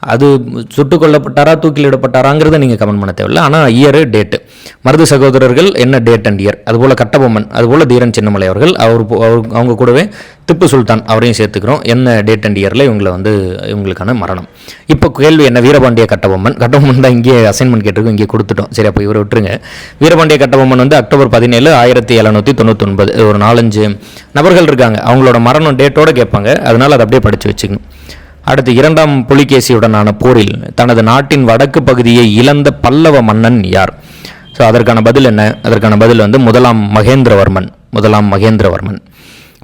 அது சுட்டு கொல்லப்பட்டாரா தூக்கிலிடப்பட்டாராங்கிறத நீங்கள் கமெண்ட் பண்ண தேவையில்ல. ஆனால் இயரு டேட்டு மருது சகோதரர்கள் என்ன டேட் அண்ட் இயர் அதுபோல் கட்டபொம்மன் அதுபோல் தீரன் சின்னமலை அவர்கள் அவர் போ- அவங்க கூடவே திப்பு சுல்தான் அவரையும் சேர்த்துக்கிறோம். என்ன டேட் அண்ட் இயரில் இவங்களை வந்து இவங்களுக்கான மரணம். இப்போ கேள்வி என்ன? வீரபாண்டிய கட்டபொம்மன். கட்டபொம்மன் தான் இங்கே அசைன்மெண்ட் கேட்டிருக்கோம் இங்கே கொடுத்துட்டோம். சரி அப்போ இவரை விட்டுருங்க. வீரபாண்டிய கட்டபொம்மன் வந்து அக்டோபர் பதினேழு ஆயிரத்தி எழுநூற்றி தொண்ணூத்தொன்பது ஒரு நாலஞ்சு நபர்கள் இருக்காங்க. அவங்களோட மரணம் டேட்டோட கேட்பாங்க. அதனால் அதை அப்படியே படித்து வச்சுக்கணும். அடுத்து இரண்டாம் புலிகேசியுடனான போரில் தனது நாட்டின் வடக்கு பகுதியை இழந்த பல்லவ மன்னன் யார்? ஸோ அதற்கான பதில் என்ன? அதற்கான பதில் வந்து முதலாம் மகேந்திரவர்மன் முதலாம் மகேந்திரவர்மன்.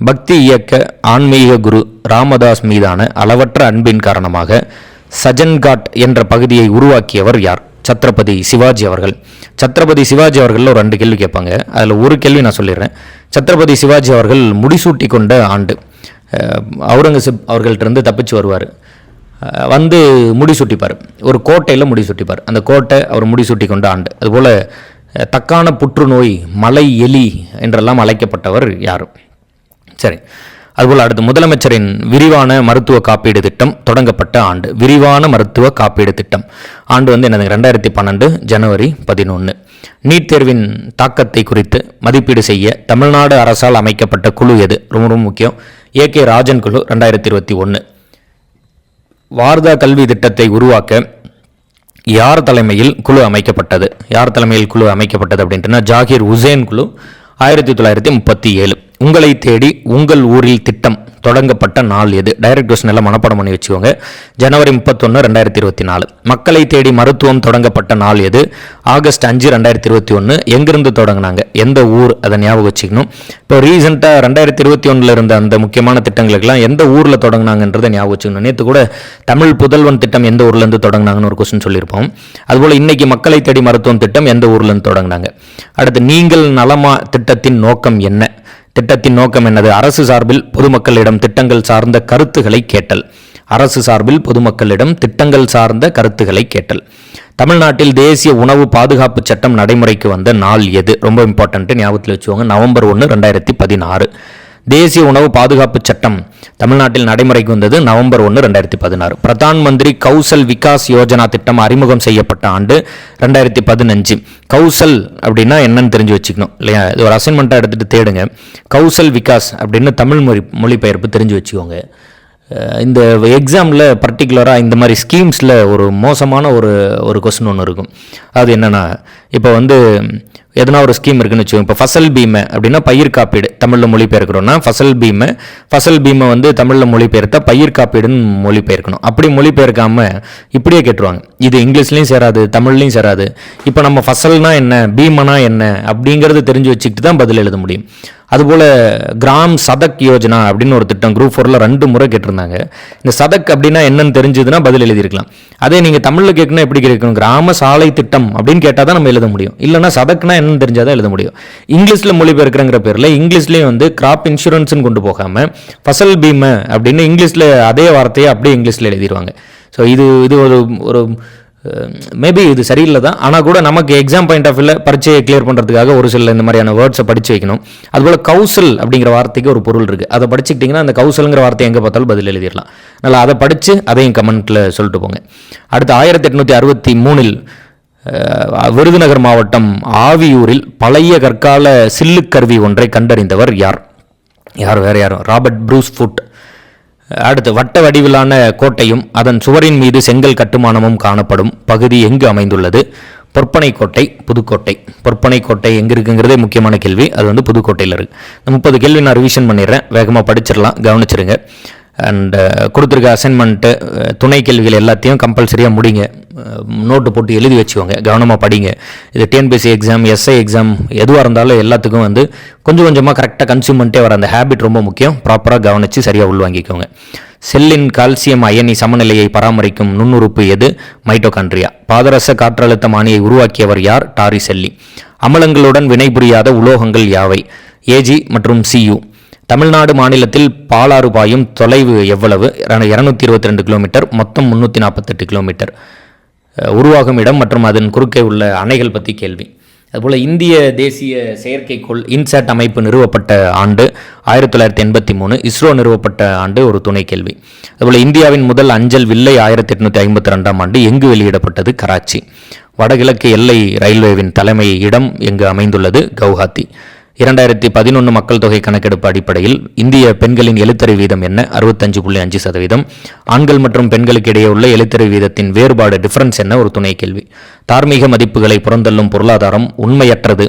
பக்தி இயக்க ஆன்மீக குரு ராமதாஸ் மீதான அளவற்ற அன்பின் காரணமாக சஜன்காட் என்ற பகுதியை உருவாக்கியவர் யார்? சத்ரபதி சிவாஜி அவர்கள். சத்ரபதி சிவாஜி அவர்கள் ஒரு ரெண்டு கேள்வி கேட்பாங்க. அதில் ஒரு கேள்வி நான் சொல்லிடுறேன். சத்ரபதி சிவாஜி அவர்கள் முடிசூட்டி கொண்ட ஆண்டு. அவுரங்கசீப் அவர்கள்ட்டருந்து தப்பிச்சு வருவார். வந்து முடி சுட்டிப்பார். ஒரு கோட்டையில் முடி சுட்டிப்பார். அந்த கோட்டை அவர் முடி சுட்டி கொண்ட ஆண்டு. அதுபோல் தக்கான புற்றுநோய் மலை எலி என்றெல்லாம் அழைக்கப்பட்டவர் யார்? சரி. அதுபோல் அடுத்து முதலமைச்சரின் விரிவான மருத்துவ காப்பீடு திட்டம் தொடங்கப்பட்ட ஆண்டு. விரிவான மருத்துவ காப்பீடு திட்டம். ஆண்டு வந்து எனது ரெண்டாயிரத்தி பன்னெண்டு ஜனவரி பதினொன்று நீட் தேர்வின் தாக்கத்தை குறித்து மதிப்பீடு செய்ய தமிழ்நாடு அரசால் அமைக்கப்பட்ட குழு எது? ரொம்ப ரொம்ப முக்கியம். ஏ கே ராஜன் குழு ரெண்டாயிரத்தி இருபத்தி ஒன்று வார்தா கல்வி திட்டத்தை உருவாக்க யார் தலைமையில் குழு அமைக்கப்பட்டது? யார் தலைமையில் குழு அமைக்கப்பட்டது அப்படின்ட்டுனா ஜாகிர் உசேன் குழு ஆயிரத்தி தொள்ளாயிரத்தி முப்பத்தி ஏழு. உங்களை தேடி உங்கள் ஊரில் திட்டம் தொடங்கப்பட்ட நாள் எது? டைரக்ட் கொஸ்டின் எல்லாம் மனப்பாடம் பண்ணி வச்சுக்கோங்க. ஜனவரி முப்பத்தொன்று ரெண்டாயிரத்தி இருபத்தி நாலு மக்களை தேடி மருத்துவம் தொடங்கப்பட்ட நாள் எது? ஆகஸ்ட் அஞ்சு ரெண்டாயிரத்தி இருபத்தி ஒன்று எங்கிருந்து தொடங்கினாங்க? எந்த ஊர்? அதை ஞாபகம் வச்சுக்கணும். இப்போ ரீசெண்டாக ரெண்டாயிரத்தி இருபத்தி ஒன்றில் இருந்த அந்த முக்கியமான திட்டங்களுக்கெல்லாம் எந்த ஊரில் தொடங்கினாங்கன்றதை ஞாபகம் வச்சுக்கணும். நேற்று கூட தமிழ் புதல்வன் திட்டம் எந்த ஊர்லேருந்து தொடங்கினாங்கன்னு ஒரு கொஸ்டின் சொல்லியிருப்போம். அதுபோல் இன்னைக்கு மக்களை தேடி மருத்துவம் திட்டம் எந்த ஊர்லேருந்து தொடங்கினாங்க? அடுத்து நீங்கள் நலமா திட்டத்தின் நோக்கம் என்ன? திட்டத்தின் நோக்கம் என்னது? அரசு சார்பில் பொதுமக்களிடம் திட்டங்கள் சார்ந்த கருத்துக்களை கேட்டல். அரசு சார்பில் பொதுமக்களிடம் திட்டங்கள் சார்ந்த கருத்துக்களை கேட்டல். தமிழ்நாட்டில் தேசிய உணவு பாதுகாப்பு சட்டம் நடைமுறைக்கு வந்த நாள் எது? ரொம்ப இம்பார்ட்டன்ட்டு ஞாபகத்தில் வச்சுக்கோங்க. நவம்பர் ஒன்று ரெண்டாயிரத்தி பதினாறு. தேசிய உணவு பாதுகாப்பு சட்டம் தமிழ்நாட்டில் நடைமுறைக்கு வந்தது நவம்பர் ஒன்று ரெண்டாயிரத்தி பதினாறு. பிரதான் மந்திரி கௌசல் விகாஸ் யோஜனா திட்டம் அறிமுகம் செய்யப்பட்ட ஆண்டு ரெண்டாயிரத்தி பதினஞ்சு. கௌசல் அப்படின்னா என்னன்னு தெரிஞ்சு வச்சுக்கணும் இல்லையா? இது ஒரு அசைன்மெண்ட்டாக எடுத்துகிட்டு தேடுங்க. கௌசல் விகாஸ் அப்படின்னு தமிழ் மொழி மொழிபெயர்ப்பு தெரிஞ்சு வச்சுக்கோங்க. இந்த எக்ஸாமில் பர்டிகுலராக இந்த மாதிரி ஸ்கீம்ஸில் ஒரு மோசமான ஒரு ஒரு கொஸ்டின் ஒன்று இருக்கும். அது என்னென்னா இப்போ வந்து எதனா ஒரு ஸ்கீம் இருக்குன்னு வச்சுக்கோங்க. இப்போ ஃபசல் பீமை அப்படின்னா பயிர் காப்பீடு தமிழில் மொழிபெயர்க்கிறோன்னா ஃபசல் பீமை ஃபசல் பீமை வந்து தமிழில் மொழிபெயர்த்தா பயிர் காப்பீடுன்னு மொழிபெயர்க்கணும். அப்படி மொழிபெயர்க்காமல் இப்படியே கேட்டுருவாங்க. இது இங்கிலீஷ்லேயும் சேராது தமிழ்லையும் சேராது. இப்போ நம்ம ஃபசல்னா என்ன பீமனா என்ன அப்படிங்கிறது தெரிஞ்சு வச்சுக்கிட்டு தான் பதில் எழுத முடியும். அதுபோல் கிராம் சதக் யோஜனா அப்படின்னு ஒரு திட்டம் குரூப் ஃபோரில் ரெண்டு முறை கேட்டிருந்தாங்க. இந்த சதக் அப்படின்னா என்னன்னு தெரிஞ்சதுன்னா பதில் எழுதியிருக்கலாம். அதே நீங்கள் தமிழில் கேட்கணும் எப்படி கேட்கணும்? கிராம சாலை திட்டம் அப்படின்னு கேட்டால் தான் நம்ம எழுத முடியும். இல்லைன்னா சதக்னா என்னன்னு தெரிஞ்சால் தான் எழுத முடியும். இங்கிலீஷில் மொழிபெயர்க்கிறங்கிற பேரில் இங்கிலீஷ்லேயும் வந்து கிராப் இன்சூரன்ஸ்னு கொண்டு போகாமல் ஃபசல் பீமை அப்படின்னு இங்கிலீஷில் அதே வார்த்தையை அப்படியே இங்கிலீஷில் எழுதிடுவாங்க. ஸோ இது இது ஒரு ஒரு மேபி இது சரியில்லை தான் ஆனால் கூட நமக்கு எக்ஸாம் பாயிண்ட் ஆஃப் வியூவில் பரீட்சையை கிளியர் பண்ணுறதுக்காக ஒரு சில இந்த மாதிரியான வேர்ட்ஸை படித்து வைக்கணும். அதுபோல் கௌசல் அப்படிங்கிற வார்த்தைக்கு ஒரு பொருள் இருக்குது அதை படிச்சுக்கிட்டிங்கன்னா அந்த கௌசல்ங்கிற வார்த்தை எங்கே பார்த்தாலும் பதில் எழுதிடலாம். நல்லா அதை படித்து அதையும் கமெண்ட்டில் சொல்லிட்டு போங்க. அடுத்து ஆயிரத்தி எட்நூற்றி அறுபத்தி மூணில் விருதுநகர் மாவட்டம் ஆவியூரில் பழைய கற்கால சில்லுக்கருவி ஒன்றை கண்டறிந்தவர் யார்? யார் வேறு யாரும் ராபர்ட் ப்ரூஸ் ஃபுட். அடுத்து வட்ட வடிவிலான கோட்டையும் அதன் சுவரின் மீது செங்கல் கட்டுமானமும் காணப்படும் பகுதி எங்கு அமைந்துள்ளது? பொற்பனை கோட்டை புதுக்கோட்டை. பொற்பனை கோட்டை எங்கே இருக்குங்கிறதே முக்கியமான கேள்வி. அது வந்து புதுக்கோட்டையில் இருக்குது முப்பது கேள்வி நான் ரிவிஷன் பண்ணிடுறேன். வேகமாக படிச்சிடலாம். கவனிச்சிருங்க. அண்டு கொடுத்துருக்க அசைன்மெண்ட்டு துணை கேள்விகள் எல்லாத்தையும் கம்பல்சரியாக முடிங்க. நோட்டு போட்டு எழுதி வச்சுக்கோங்க. கவனமாக படிங்க. இது டிஎன்பிஎஸ்சி எக்ஸாம் எஸ்ஐ எக்ஸாம் எதுவாக இருந்தாலும் எல்லாத்துக்கும் வந்து கொஞ்சம் கொஞ்சமாக கரெக்டாக கன்சியூமெண்ட்டே வர அந்த ஹேபிட் ரொம்ப முக்கியம். ப்ராப்பராக கவனித்து சரியாக உள்வாங்கிக்கோங்க செல்லின் கால்சியம் அயனி சமநிலையை பராமரிக்கும் நுண்ணுறுப்பு எது? மைட்டோகான்ட்ரியா பாதரச காற்றழுத்த மானியை உருவாக்கியவர் யார்? டாரி செல்லி. அமலங்களுடன் வினைபுரியாத உலோகங்கள் யாவை? ஏஜி மற்றும் சியு தமிழ்நாடு மாநிலத்தில் பாலாறு பாயும் தொலைவு எவ்வளவு? இரநூத்தி இருபத்தி ரெண்டு கிலோமீட்டர் மொத்தம் முந்நூற்றி நாற்பத்தெட்டு கிலோமீட்டர் உருவாகும் இடம் மற்றும் அதன் குறுக்கே உள்ள அணைகள் பற்றி கேள்வி. அதுபோல் இந்திய தேசிய செயற்கைக்கோள் இன்சாட் அமைப்பு நிறுவப்பட்ட ஆண்டு ஆயிரத்தி தொள்ளாயிரத்தி எண்பத்தி மூணு இஸ்ரோ நிறுவப்பட்ட ஆண்டு ஒரு துணை கேள்வி. அதுபோல் இந்தியாவின் முதல் அஞ்சல் வில்லை ஆயிரத்தி எட்நூற்றி ஐம்பத்தி ரெண்டாம் ஆண்டு எங்கு வெளியிடப்பட்டது? கராச்சி. வடகிழக்கு எல்லை ரயில்வேவின் தலைமை இடம் எங்கு அமைந்துள்ளது? கவுஹாத்தி. இரண்டாயிரத்தி பதினொன்று மக்கள் தொகை கணக்கெடுப்பு அடிப்படையில் இந்திய பெண்களின் எழுத்தறி வீதம் என்ன? அறுபத்தஞ்சு புள்ளி அஞ்சு சதவீதம். ஆண்கள் மற்றும் பெண்களுக்கு இடையே உள்ள எழுத்தறி வீதத்தின் வேறுபாடு டிஃபரன்ஸ் என்ன? ஒரு துணை கேள்வி. தார்மீக மதிப்புகளை புறந்தள்ளும் பொருளாதாரம் உண்மையற்றது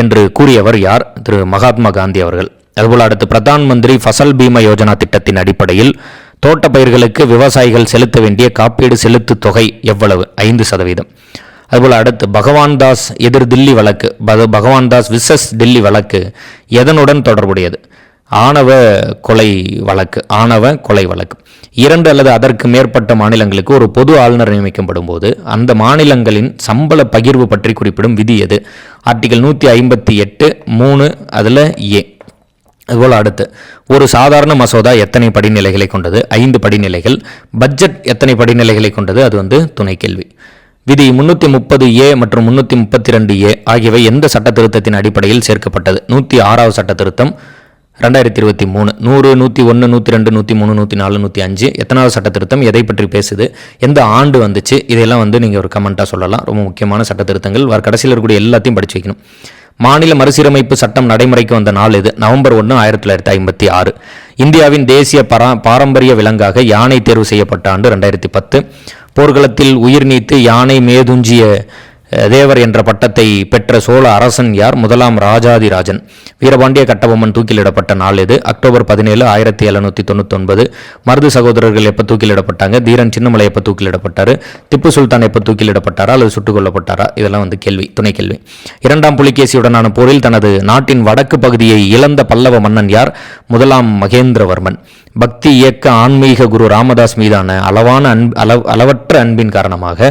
என்று கூறியவர் யார்? திரு மகாத்மா காந்தி அவர்கள். அதுபோல் அடுத்து பிரதான் மந்திரி ஃபசல் பீமா யோஜனா திட்டத்தின் அடிப்படையில் தோட்ட பயிர்களுக்கு விவசாயிகள் செலுத்த வேண்டிய காப்பீடு செலுத்து தொகை எவ்வளவு? ஐந்து சதவீதம். அதுபோல் அடுத்து பகவான் தாஸ் எதிர் தில்லி வழக்கு பக- பகவான் தாஸ் விசஸ் தில்லி வழக்கு எதனுடன் தொடர்புடையது? ஆணவ கொலை வழக்கு ஆணவ கொலை வழக்கு. இரண்டு அல்லது அதற்கு மேற்பட்ட மாநிலங்களுக்கு ஒரு பொது ஆளுநர் நியமிக்கப்படும் போது அந்த மாநிலங்களின் சம்பள பகிர்வு பற்றி குறிப்பிடும் விதி எது? ஆர்டிகல் நூற்றி ஐம்பத்தி எட்டு மூணு அதில் ஏ. அதுபோல் அடுத்து ஒரு சாதாரண மசோதா எத்தனை படிநிலைகளை கொண்டது? ஐந்து படிநிலைகள். பட்ஜெட் எத்தனை படிநிலைகளை கொண்டது? அது வந்து துணை கேள்வி. விதி முன்னூற்றி முப்பது ஏ மற்றும் முன்னூற்றி முப்பத்தி ரெண்டு ஏ ஆகியவை எந்த சட்ட திருத்தத்தின் அடிப்படையில் சேர்க்கப்பட்டது? நூற்றி ஆறாவது சட்ட திருத்தம் ரெண்டாயிரத்தி இருபத்தி மூணு நூறு நூற்றி ஒன்று நூற்றி ரெண்டு நூற்றி மூணு நூற்றி நாலு நூற்றி அஞ்சு எத்தனாவது சட்ட திருத்தம் எதை பற்றி பேசுது எந்த ஆண்டு வந்துச்சு இதையெல்லாம் வந்து நீங்கள் ஒரு கமெண்ட்டாக சொல்லலாம். ரொம்ப முக்கியமான சட்ட திருத்தங்கள் வர கடைசியில் இருக்கக்கூடிய எல்லாத்தையும் படிச்சு வைக்கணும். மாநில மறுசீரமைப்பு சட்டம் நடைமுறைக்கு வந்த நாள் இது நவம்பர் ஒன்று ஆயிரத்தி தொள்ளாயிரத்தி ஐம்பத்தி ஆறு. இந்தியாவின் தேசிய பரா பாரம்பரிய விலங்காக யானை தேர்வு செய்யப்பட்ட ஆண்டு ரெண்டாயிரத்தி பத்து. போர்க்களத்தில் உயிர் நீத்து யானை மேதுஞ்சிய தேவர் என்ற பட்டத்தை பெற்ற சோழ அரசன் யார்? முதலாம் ராஜாதிராஜன். வீரபாண்டிய கட்டபொம்மன் தூக்கிலிடப்பட்ட நாள் இது அக்டோபர் பதினேழு ஆயிரத்தி எழுநூற்றி தொண்ணூத்தொன்பது. மருது சகோதரர்கள் எப்போ தூக்கிலிடப்பட்டாங்க? தீரன் சின்னமலை எப்போ தூக்கிலிடப்பட்டார்? திப்பு சுல்தான் எப்போ தூக்கிலிடப்பட்டாரா? அல்லது சுட்டுக் கொல்லப்பட்டாரா? இதெல்லாம் வந்து கேள்வி துணை கேள்வி. இரண்டாம் புலிகேசியுடனான போரில் தனது நாட்டின் வடக்கு பகுதியை இழந்த பல்லவ மன்னன் யார்? முதலாம் மகேந்திரவர்மன். பக்தி இயக்க ஆன்மீக குரு ராமதாஸ் மீதான அளவான அன்பு அளவு அளவற்ற அன்பின் காரணமாக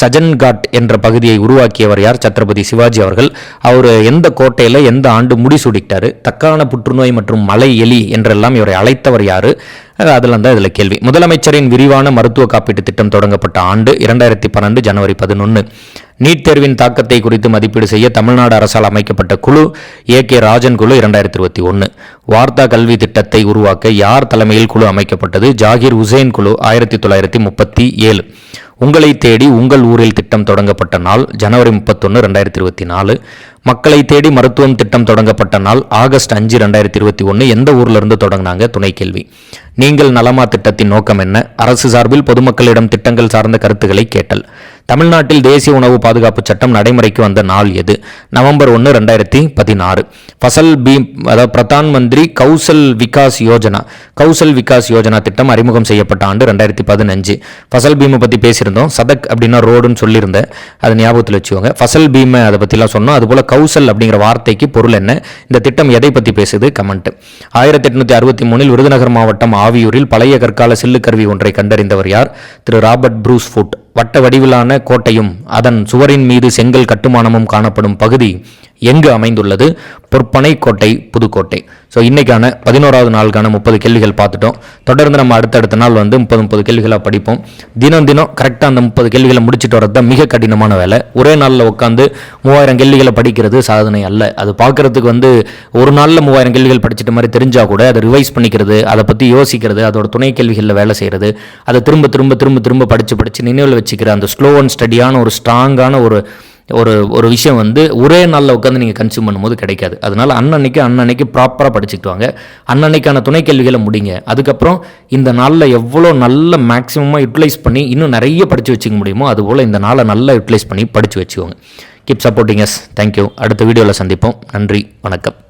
சஜன்காட் என்ற பகுதியை உருவாக்கியவர் யார்? சத்ரபதி சிவாஜி அவர்கள். அவர் எந்த கோட்டையில் எந்த ஆண்டு முடிசூடிட்டார்? தக்கான புற்றுநோய் மற்றும் மலை எலி என்றெல்லாம் இவரை அழைத்தவர் யார்? அதில் தான் இதில் கேள்வி. முதலமைச்சரின் விரிவான மருத்துவ காப்பீட்டு திட்டம் தொடங்கப்பட்ட ஆண்டு இரண்டாயிரத்தி பன்னெண்டு ஜனவரி பதினொன்று நீட் தேர்வின் தாக்கத்தை குறித்து மதிப்பீடு செய்ய தமிழ்நாடு அரசால் அமைக்கப்பட்ட குழு ஏ. கே. ராஜன் குழு இரண்டாயிரத்தி இருபத்தி ஒன்று வார்த்தா கல்வி திட்டத்தை உருவாக்க யார் தலைமையில் குழு அமைக்கப்பட்டது? ஜாகிர் உசேன் குழு ஆயிரத்தி தொள்ளாயிரத்தி முப்பத்தி ஏழு. உங்களை தேடி உங்கள் ஊரில் திட்டம் தொடங்கப்பட்ட நாள் ஜனவரி முப்பத்தொன்று ரெண்டாயிரத்தி இருபத்தி நாலு. மக்களை தேடி மருத்துவம் திட்டம் தொடங்கப்பட்ட நாள் ஆகஸ்ட் அஞ்சு ரெண்டாயிரத்தி இருபத்தி ஒன்று எந்த ஊர்லேருந்து தொடங்கினாங்க? துணை கேள்வி. நீங்கள் நலமா திட்டத்தின் நோக்கம் என்ன? அரசு சார்பில் பொதுமக்களிடம் திட்டங்கள் சார்ந்த கருத்துக்களை கேட்டல். தமிழ்நாட்டில் தேசிய உணவு பாதுகாப்பு சட்டம் நடைமுறைக்கு வந்த நாள் எது? நவம்பர் ஒன்று ரெண்டாயிரத்தி பதினாறு. ஃபசல் பீம் அதாவது பிரதான் மந்திரி கௌசல் விகாஸ் யோஜனா கௌசல் விகாஸ் யோஜனா திட்டம் அறிமுகம் செய்யப்பட்ட ஆண்டு ரெண்டாயிரத்தி பதினஞ்சு. ஃபசல் பீமை பற்றி பேசியிருந்தோம். சதக் அப்படின்னா ரோடுன்னு சொல்லியிருந்தேன். அது ஞாபகத்தில் வச்சுக்கோங்க. ஃபசல் பீமை அதை பற்றிலாம் சொன்னோம். அதுபோல் கௌசல் அப்படிங்கிற வார்த்தைக்கு பொருள் என்ன? இந்த திட்டம் எதை பற்றி பேசுது? கமெண்ட். ஆயிரத்தி எட்நூற்றி அறுபத்தி மூணில் விருதுநகர் மாவட்டம் ஆவியூரில் பழைய கற்கால சில்லுக்கருவி ஒன்றை கண்டறிந்தவர் யார்? திரு ராபர்ட் ப்ரூஸ் ஃபுட். வட்ட வடிவிலான கோட்டையும் அதன் சுவரின் மீது செங்கல் கட்டுமானமும் காணப்படும் பகுதி எங்கு அமைந்துள்ளது? பொற்பனை கோட்டை புதுக்கோட்டை. ஸோ இன்னைக்கான பதினோராவது நாளுக்கான முப்பது கேள்விகள் பார்த்துட்டோம். தொடர்ந்து நம்ம அடுத்தடுத்த நாள் வந்து முப்பது முப்பது கேள்விகளாக படிப்போம். தினம் தினம் கரெக்டாக அந்த முப்பது கேள்விகளை முடிச்சுட்டு வரது தான் மிக கடினமான வேலை. ஒரே நாளில் உட்காந்து மூவாயிரம் கேள்விகளை படிக்கிறது சாதனை அல்ல. அது பார்க்கறதுக்கு வந்து ஒரு நாளில் மூவாயிரம் கேள்விகள் படிச்சிட்ட மாதிரி தெரிஞ்சால் கூட அதை ரிவைஸ் பண்ணிக்கிறது அதை பற்றி யோசிக்கிறது அதோட துணை கேள்விகளில் வேலை செய்கிறது அதை திரும்ப திரும்ப திரும்ப திரும்ப படித்து படித்து நினைவில் வச்சுக்கிற அந்த ஸ்லோ அண்ட் ஸ்டடியான ஒரு ஸ்ட்ராங்கான ஒரு ஒரு ஒரு விஷயம் வந்து ஒரே நாளில் உட்காந்து நீங்கள் கன்சியூம் பண்ணும்போது கிடைக்காது. அதனால் அன்னன்னைக்கு அன்னன்னைக்கு ப்ராப்பராக படிச்சுட்டு வாங்க அன்னன்னைக்கான துணை கேள்விகளை முடிங்க. அதுக்கப்புறம் இந்த நாளில் எவ்வளோ நல்ல மேக்ஸிமமாக யூட்டிலைஸ் பண்ணி இன்னும் நிறைய படித்து வச்சுக்க முடியுமோ அதுபோல் இந்த நாளை நல்லா யூட்டிலைஸ் பண்ணி படித்து வச்சுக்கோங்க. கீப் சப்போர்ட்டிங் எஸ் தேங்க்யூ அடுத்த வீடியோவில் சந்திப்போம். நன்றி. வணக்கம்.